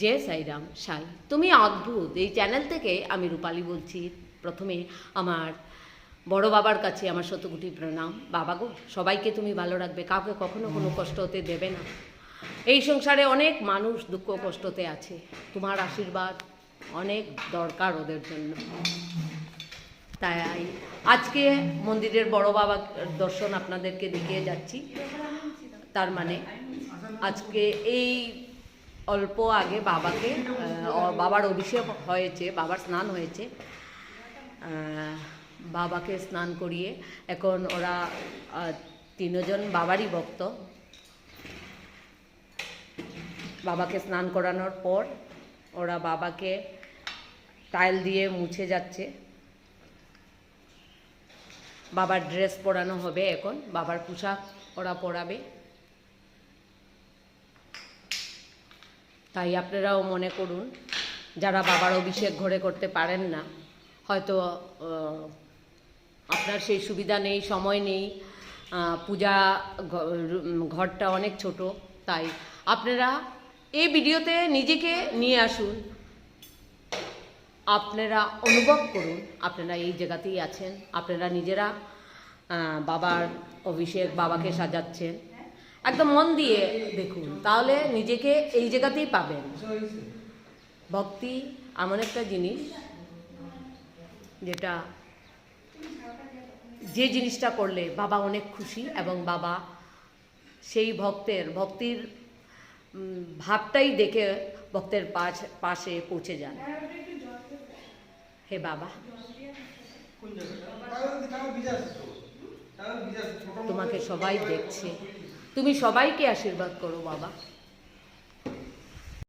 জয় সাইরাম সাই তুমি অদ্ভুত। এই চ্যানেল থেকে আমি রূপালী বলছি। প্রথমে আমার বড় বাবার কাছে আমার শতকোটি প্রণাম। বাবা গো, সবাইকে তুমি ভালো রাখবে। কাউকে কখনো কোনো কষ্ট হতে দেবে না। এই সংসারে অনেক মানুষ দুঃখ কষ্টতে আছে। তোমার আশীর্বাদ অনেক দরকার ওদের জন্য। তাই আজকে মন্দিরের বড় বাবা দর্শন আপনাদেরকে দেখিয়ে যাচ্ছি। তার মানে আজকে এই অল্প আগে বাবাকে বাবার অভিষেক হয়েছে, বাবার স্নান হয়েছে। বাবাকে স্নান করিয়ে এখন ওরা তিনজন বাবারই ভক্ত। বাবাকে স্নান করানোর পর ওরা বাবাকে টাইল দিয়ে মুছে যাচ্ছে। বাবার ড্রেস পরানো হবে এখন, বাবার পোশাক ওরা পরাবে। তাই আপনারাও মনে করুন, যারা বাবার অভিষেক ঘরে করতে পারেন না, হয়তো আপনার সেই সুবিধা নেই, সময় নেই পূজা ঘরটা অনেক ছোট, তাই আপনারা এই ভিডিওতে নিজেকে নিয়ে আসুন, আপনারা অনুভব করুন, আপনারা এই জায়গাতেই আছেন, আপনারা নিজেরা বাবার অভিষেক বাবাকে সাজাচ্ছেন একদম মন দিয়ে দেখুন। তাহলে নিজেকে এই জায়গাতেই পাবেন। ভক্তি এমন একটা জিনিস যেটা যে জিনিসটা করলে বাবা অনেক খুশি এবং বাবা সেই ভক্তের, ভক্তির ভাবটাই দেখে ভক্তের পাশ, পাশে পৌঁছে যান। হে বাবা। তোমাকে সবাই দেখছে। তুমি সবাইকে আশীর্বাদ করো বাবা।